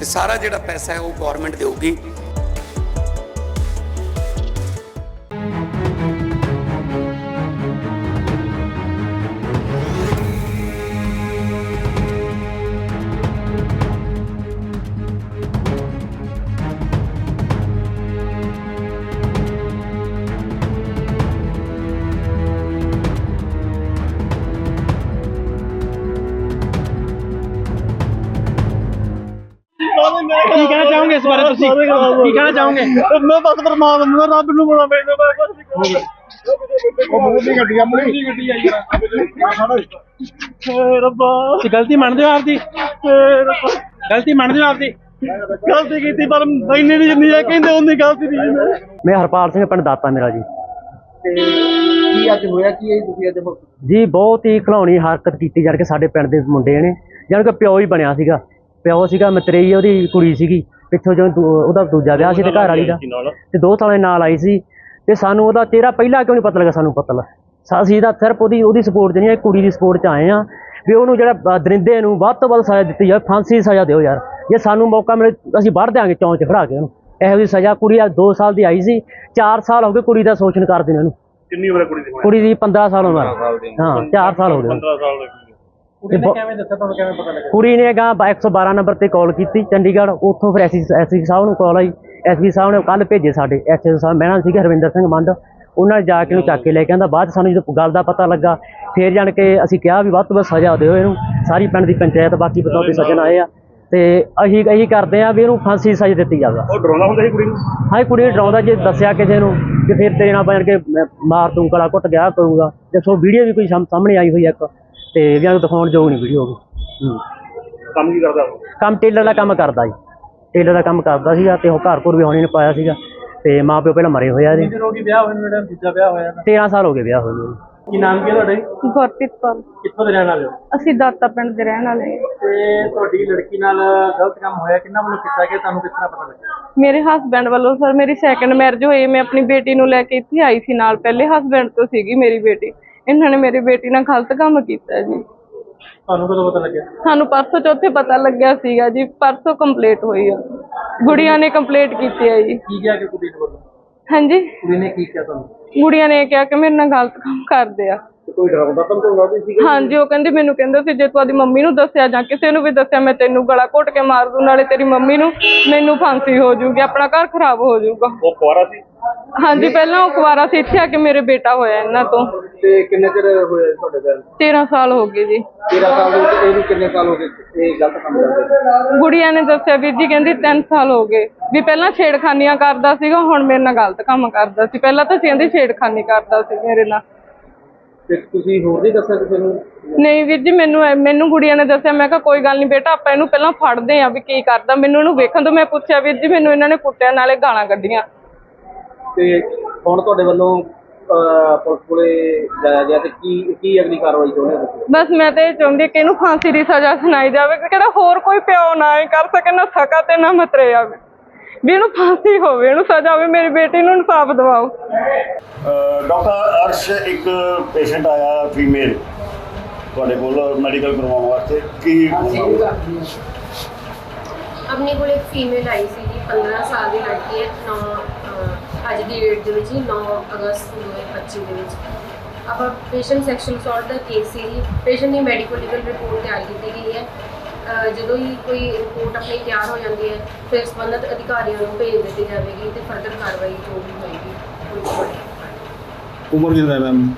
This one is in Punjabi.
ਤੇ ਸਾਰਾ ਜਿਹੜਾ ਪੈਸਾ ਹੈ ਉਹ ਗਵਰਨਮੈਂਟ ਦੇਊਗੀ। ਚਾਹੋਗੇ ਇਸ ਬਾਰੇ ਤੁਸੀਂ? ਕੀ ਕਹਿਣਾ ਚਾਹੋਗੇ? ਮੈਂ ਬਸ ਪਰਮਾਤਮਾ ਦਾ ਰੱਬ ਨੂੰ ਬੜਾ ਬੇਟਾ ਮੈਂ ਕੁਝ ਉਹ ਮੂੰਹ ਦੀ ਗੱਡੀ ਆਪਣੀ। ਦੀ ਗੱਡੀ ਆਈ ਰੱਬਾ। ਤੁਸੀਂ ਗਲਤੀ ਮੰਨਦੇ ਹੋ ਆਪਦੀ? ਰੱਬਾ। ਗਲਤੀ ਮੰਨਦੇ ਹੋ ਆਪਦੀ? ਗਲਤੀ ਕੀਤੀ ਪਰ ਇੰਨੀ ਨਹੀਂ ਜਿੰਨੀ ਇਹ ਕਹਿੰਦੇ ਉਨੀ ਗਲਤੀ ਨਹੀਂ ਮੈਂ। ਮੈਂ ਹਰਪਾਲ ਸਿੰਘ ਪਿੰਡ ਦਾਤਾ ਮੇਰਾ ਜੀ। ਕੀ ਅੱਜ ਹੋਇਆ ਕੀ ਹੈ ਤੁਸੀਂ ਅੱਜ ਜੀ ਬਹੁਤ ਹੀ ਖਿਲਾਉਣੀ ਹਰਕਤ ਕੀਤੀ ਜਾਣ ਕੇ ਸਾਡੇ ਪਿੰਡ ਦੇ ਮੁੰਡੇ ਨੇ। ਜਾਣ ਕੇ ਪਿਓ ਹੀ ਬਣਿਆ ਸੀਗਾ। ਪਿਓ ਸੀਗਾ ਮਤਰੇਈ ਉਹਦੀ ਕੁੜੀ ਸੀਗੀ। ਪਿੱਛੋਂ ਜਦੋਂ ਦੂ- ਉਹਦਾ ਦੂਜਾ ਵਿਆਹ ਸੀ ਤੇ ਘਰ ਵਾਲੀ ਦਾ। ਤੇ ਦੋ ਸਾਲਾਂ ਨਾਲ ਆਈ ਸੀ। ਤੇ ਸਾਨੂੰ ਉਹਦਾ ਚਿਹਰਾ ਪਹਿਲਾਂ ਕਿਉਂ ਨਹੀਂ ਪਤਾ ਲੱਗਾ? ਸਾਨੂੰ ਪਤਾ ਲੱਗਾ। ਅਸੀਂ ਤਾਂ ਸਿਰਫ ਉਹਦੀ ਉਹਦੀ ਸਪੋਰਟ 'ਚ ਨਹੀਂ ਇਹ ਕੁੜੀ ਦੀ ਸਪੋਰਟ 'ਚ ਆਏ ਆ ਵੀ ਉਹਨੂੰ ਜਿਹੜਾ ਅ, ਦਰਿੰਦੇ ਨੂੰ ਵੱਧ ਤੋਂ ਵੱਧ ਸਜ਼ਾ ਦਿੱਤੀ ਜਾਵੇ ਫਾਂਸੀ ਦੀ ਸਜ਼ਾ ਦਿਓ ਯਾਰ। ਜੇ ਸਾਨੂੰ ਮੌਕਾ ਮਿਲੇ ਅਸੀਂ ਵੱਢ ਦਿਆਂਗੇ ਚੌਂਚ 'ਚ ਖੜਾ ਕੇ ਉਹਨੂੰ। ਇਹੋ ਜਿਹੀ ਸਜ਼ਾ ਕੁੜੀ ਆ 2 ਸਾਲ ਦੀ ਆਈ ਸੀ। 4 ਸਾਲ ਹੋ ਗਏ ਕੁੜੀ ਦਾ ਸ਼ੋਸ਼ਣ ਕਰਦੇ ਨੇ। ਉਹਨੂੰ ਕਿੰਨੀ ਉਮਰ ਹੈ ਕੁੜੀ ਦੀ? ਕੁੜੀ ਦੀ 15 ਸਾਲ ਉਮਰ। ਹਾਂ 4 ਸਾਲ ਹੋ ਗਏ। 15 ਸਾਲ ਦੀ। ਕੁੜੀ ਨੇ ਕਿਵੇਂ ਦੱਸਿਆ? ਤੁਹਾਨੂੰ ਕਿਵੇਂ ਪਤਾ ਲੱਗਿਆ? ਕੁੜੀ ਨੇ ਗਾ 112 ਨੰਬਰ ਤੇ ਕਾਲ ਕੀਤੀ ਚੰਡੀਗੜ੍ਹ। ਉੱਥੋਂ ਫਿਰ ਐਸਪੀ ਐਸਪੀ ਸਾਹਿਬ ਨੂੰ ਕਾਲ ਆਈ। ਐਸਪੀ ਸਾਹਿਬ ਨੇ ਕੱਲ ਭੇਜੇ ਸਾਡੇ। ਐਸਪੀ ਸਾਹਿਬ ਮੈਂ ਨਾਲ ਸੀਗਾ ਹਰਵਿੰਦਰ ਸਿੰਘ ਮੰਡ। ਉਹਨਾਂ ਨੇ ਜਾ ਕੇ ਇਹਨੂੰ ਚੱਕ ਕੇ ਲੈ ਕੇ ਆਂਦਾ। ਬਾਅਦ 'ਚ ਸਾਨੂੰ ਜਦੋਂ ਗੱਲ ਦਾ ਪਤਾ ਲੱਗਾ ਫੇਰ ਜਾਣ ਕੇ ਅਸੀਂ ਕਿਹਾ ਵੀ ਵੱਧ ਤੋਂ ਵੱਧ ਸਜ਼ਾ ਦਿਓ ਇਹਨੂੰ। ਸਾਰੀ ਪਿੰਡ ਦੀ ਪੰਚਾਇਤ ਬਾਕੀ ਬਤੌਤੇ ਸੱਜਣ ਆਏ ਆ। ਤੇ ਅਸੀਂ ਇਹੀ ਕਰਦੇ ਆ ਵੀ ਇਹਨੂੰ ਫਾਂਸੀ ਸਜ਼ਾ ਦਿੱਤੀ ਜਾਵੇ। ਉਹ ਡਰਾਉਂਦਾ ਹੁੰਦਾ ਸੀ ਕੁੜੀ ਨੂੰ? ਹਾਂ ਇਹ ਕੁੜੀ ਨੂੰ ਡਰਾਉਂਦਾ ਜੇ ਦੱਸਿਆ ਕਿਸੇ ਨੂੰ ਕਿ ਫਿਰ ਤੇਰੇ ਨਾਲ ਬਣ ਕੇ ਮਾਰ ਦੂੰ ਗਲਾ ਘੁੱਟ ਗਿਆ ਕਰੂੰਗਾ। ਤੇ ਸੋ ਵੀਡੀਓ ਵੀ ਕੋਈ ਸਾਹਮ- ਸਾਹਮਣੇ ਆਈ ਹੋਈ ਆ ਇੱਕ। ਤੇ ਵੀ ਇਹਨੂੰ ਦਿਖਾਉਣ ਯੋਗ ਨਹੀਂ ਵੀਡੀਓ ਹੂੰ। ਕੰਮ ਕੀ ਕਰਦਾ ਉਹ? ਕੰਮ ਟੇਲਰ ਦਾ ਕੰਮ ਕਰਦਾ ਜੀ। ਟੇਲਰ ਦਾ ਕੰਮ ਕਰਦਾ ਸੀਗਾ ਤੇ ਉਹ ਘਰ ਘਰ ਵੀ ਹੋਣੀ ਨੇ ਪਾਇਆ ਸੀਗਾ। ਤੇ ਮਾਂ ਪਿਓ ਪਹਿਲਾਂ ਮਰੇ ਹੋਏ ਆ ਜੀ ਕਿੰਨੇ ਰੋਗੀ ਵਿਆਹ ਹੋਏ ਨੇ ਜਿਹੜਾ ਦੂਜਾ ਵਿਆਹ ਹੋਇਆ ਨਾ 13 ਸਾਲ ਹੋ ਗਏ ਵਿਆਹ ਹੋਏ ਨੂੰ। ਕੀ ਨਾਮ ਕੀ ਹੈ ਤੁਹਾਡੇ ਗੁਰਪ੍ਰੀਤ ਕੌਰ। ਕਿੱਥੋਂ ਦੇ ਰਹਿਣ ਵਾਲੇ ਹੋ? ਅਸੀਂ ਦਾਤਾ ਪਿੰਡ ਦੇ ਰਹਿਣ ਵਾਲੇ ਹਾਂ। ਤੇ ਤੁਹਾਡੀ ਲੜਕੀ ਨਾਲ ਗਲਤ ਕੰਮ ਹੋਇਆ ਕਿੰਨਾ ਵੱਲੋਂ ਕੀਤਾ ਗਿਆ ਤੁਹਾਨੂੰ ਕਿਸ ਤਰ੍ਹਾਂ ਪਤਾ ਲੱਗਿਆ? ਮੇਰੇ ਹਸਬੰਡ ਵੱਲੋਂ ਸਰ ਮੇਰੀ ਸੈਕੰਡ ਮੈਰਿਜ ਹੋਈ ਮੈਂ ਆਪਣੀ ਬੇਟੀ ਨੂੰ ਲੈ ਕੇ ਇੱਥੇ ਆਈ ਸੀ ਨਾਲ ਪਹਿਲੇ ਹਸਬੰਡ ਤੋਂ ਸੀਗੀ ਮੇਰੀ ਬੇਟੀ। ਇਹਨਾਂ ਨੇ ਮੇਰੀ ਬੇਟੀ ਨਾਲ ਗਲਤ ਕੰਮ ਕੀਤਾ ਜੀ। ਤੁਹਾਨੂੰ ਕਦੋਂ ਪਤਾ ਲੱਗਿਆ? ਸਾਨੂੰ ਪਰਸੋਂ ਚੌਥੇ ਪਤਾ ਲੱਗਿਆ ਸੀਗਾ ਜੀ ਪਰਸੋਂ ਕੰਪਲੀਟ ਹੋਈ ਆ। ਗੁੜੀਆਂ ਨੇ ਕੰਪਲੀਟ ਕੀਤੀ ਹੈ ਜੀ। ਕੀ ਕਿਹਾ ਕਿ ਕੁੜੀ ਨੇ ਵੱਲੋਂ ਹਾਂਜੀ? ਕੁੜੀ ਨੇ ਕੀ ਕਿਹਾ ਤੁਹਾਨੂੰ? ਗੁੜੀਆਂ ਨੇ ਕਿਹਾ ਕਿ ਮੇਰੇ ਨਾਲ ਗਲਤ ਕੰਮ ਕਰਦੇ ਆ। ਕੋਈ ਡਰਾਉਂਦਾ ਤਾਂ ਕੋਈ ਲੱਗਦਾ ਸੀ ਹਾਂਜੀ ਉਹ ਕਹਿੰਦੀ ਮੈਨੂੰ ਕਹਿੰਦਾ ਸੀ ਜੇ ਤੂੰ ਆਦੀ ਮੰਮੀ ਨੂੰ ਦੱਸਿਆ ਜਾਂ ਕਿਸੇ ਨੂੰ ਵੀ ਦੱਸਿਆ ਮੈਂ ਤੈਨੂੰ ਗਲਾ ਘੁੱਟ ਕੇ ਮਾਰ ਦੂੰ ਨਾਲੇ ਤੇਰੀ ਮੰਮੀ ਨੂੰ ਮੈਨੂੰ ਫਾਂਸੀ ਹੋ ਜਾਊਗੀ ਆਪਣਾ ਘਰ ਖਰਾਬ ਹੋ ਜਾਊਗਾ। ਉਹ ਕੁਆਰਾ ਸੀ? ਹਾਂਜੀ ਪਹਿਲਾਂ ਉਹ ਕੁਵਾਰਾ ਸੀ ਇੱਥੇ ਆ ਕੇ ਮੇਰੇ ਬੇਟਾ ਹੋਇਆ ਇਹਨਾਂ ਤੋਂ। ਤੇ ਕਿੰਨੇ ਚਿਰ ਹੋਏ ਤੁਹਾਡੇ ਘਰ? 13 ਸਾਲ ਹੋ ਗਏ ਜੀ। 13 ਸਾਲ ਦੇ ਵਿੱਚ ਇਹਨੂੰ ਕਿੰਨੇ ਸਾਲ ਹੋ ਗਏ ਇਹ ਗਲਤ ਕੰਮ ਕਰਦੇ? ਗੁੜੀਆ ਨੇ ਦੱਸਿਆ ਵੀਰ ਜੀ ਕਹਿੰਦੀ 3 ਸਾਲ ਹੋ ਗਏ। ਵੀ ਪਹਿਲਾਂ ਛੇੜਖਾਨੀਆਂ ਕਰਦਾ ਸੀਗਾ ਹੁਣ ਮੇਰੇ ਨਾਲ ਗਲਤ ਕੰਮ ਕਰਦਾ ਸੀ। ਪਹਿਲਾਂ ਤਾਂ ਕਹਿੰਦੀ ਛੇੜਖਾਨੀ ਕਰਦਾ ਸੀ ਮੇਰੇ ਨਾਲ। ਤੇ ਤੁਸੀਂ ਹੋਰ ਨਹੀਂ ਦੱਸਿਆ ਕਿਸੇ ਨੂੰ? ਨਹੀਂ ਵੀਰ ਜੀ ਮੈਨੂੰ ਮੈਨੂੰ ਗੁੜੀਆ ਨੇ ਦੱਸਿਆ ਮੈਂ ਕਿਹਾ ਕੋਈ ਗੱਲ ਨਹੀਂ ਬੇਟਾ ਆਪਾਂ ਇਹਨੂੰ ਪਹਿਲਾਂ ਫੜਦੇ ਆਂ ਵੀ ਕੀ ਕਰਦਾ। ਮੈਨੂੰ ਇਹਨੂੰ ਵੇਖਣ ਤੋਂ ਮੈਂ ਪੁੱਛਿਆ ਵੀਰ ਜੀ ਮੈਨੂੰ ਇਹਨਾਂ ਨੇ ਕੁੱਟਿਆ ਨਾਲੇ ਗਾਲਾਂ ਕੱਢੀਆਂ। ਤੇ ਹੁਣ ਤੁਹਾਡੇ ਵੱਲੋਂ ਅਹ, ਪੁਲਿਸ ਕੋਲੇ ਜਾਇਆ ਗਿਆ ਤੇ ਕੀ ਕੀ ਅਗਲੀ ਕਾਰਵਾਈ ਚਾਹੁੰਦੇ ਹੋ ਤੁਸੀਂ? ਬਸ ਮੈਂ ਤਾਂ ਇਹ ਚਾਹੁੰਦੀ ਕਿ ਇਹਨੂੰ ਫਾਂਸੀ ਦੀ ਸਜ਼ਾ ਸੁਣਾਈ ਜਾਵੇ ਕਿ ਕਿਹੜਾ ਹੋਰ ਕੋਈ ਪਿਓ ਨਾ ਇਹ ਕਰ ਸਕੇ ਨਾ ਸਕਾ ਤੇ ਨਾ ਮਤਰੇ ਆਵੇ। ਵੀ ਇਹਨੂੰ ਫਾਂਸੀ ਹੋਵੇ ਇਹਨੂੰ ਸਜ਼ਾ ਹੋਵੇ ਮੇਰੀ ਬੇਟੀ ਨੂੰ ਇਨਸਾਫ ਦਿਵਾਓ। ਡਾਕਟਰ ਅਰਸ਼ ਇੱਕ ਪੇਸ਼ੈਂਟ ਆਇਆ ਫੀਮੇਲ ਤੁਹਾਡੇ ਕੋਲ ਮੈਡੀਕਲ ਕਰਵਾਉਣ ਵਾਸਤੇ ਕੀ? ਆਪਣੇ ਕੋਲ ਇੱਕ ਫੀਮੇਲ ਆਈ ਸੀ ਜੀ 15 ਸਾਲ ਦੀ ਲੜਕੀ ਹੈ 9 ਅੱਜ ਦੀ ਡੇਟ ਦੇ ਵਿੱਚ ਹੀ 9 ਅਗਸਤ 2025 ਦੇ ਵਿੱਚ। ਆਪਾਂ ਪੇਸ਼ੈਂਟ ਸੈਕਸ਼ੂਅਲ ਅਸੌਲਟ ਦਾ ਕੇਸ ਸੀ ਪੇਸ਼ੈਂਟ ਦੀ ਮੈਡੀਕਲ ਲੀਗਲ ਰਿਪੋਰਟ ਤਿਆਰ ਕੀਤੀ ਗਈ ਹੈ। ਜਦੋਂ ਹੀ ਕੋਈ ਰਿਪੋਰਟ ਆਪਣੀ ਤਿਆਰ ਹੋ ਜਾਂਦੀ ਹੈ, ਫਿਰ ਸਬੰਧਤ ਅਧਿਕਾਰੀਆਂ ਨੂੰ ਭੇਜ ਦਿੱਤੀ ਜਾਵੇਗੀ ਤੇ ਫਰਦਰ ਕਾਰਵਾਈ ਜੋ ਵੀ ਹੋਏਗੀ। ਉਮਰ ਕਿੰਨਾ ਹੈ ਮੈਮ?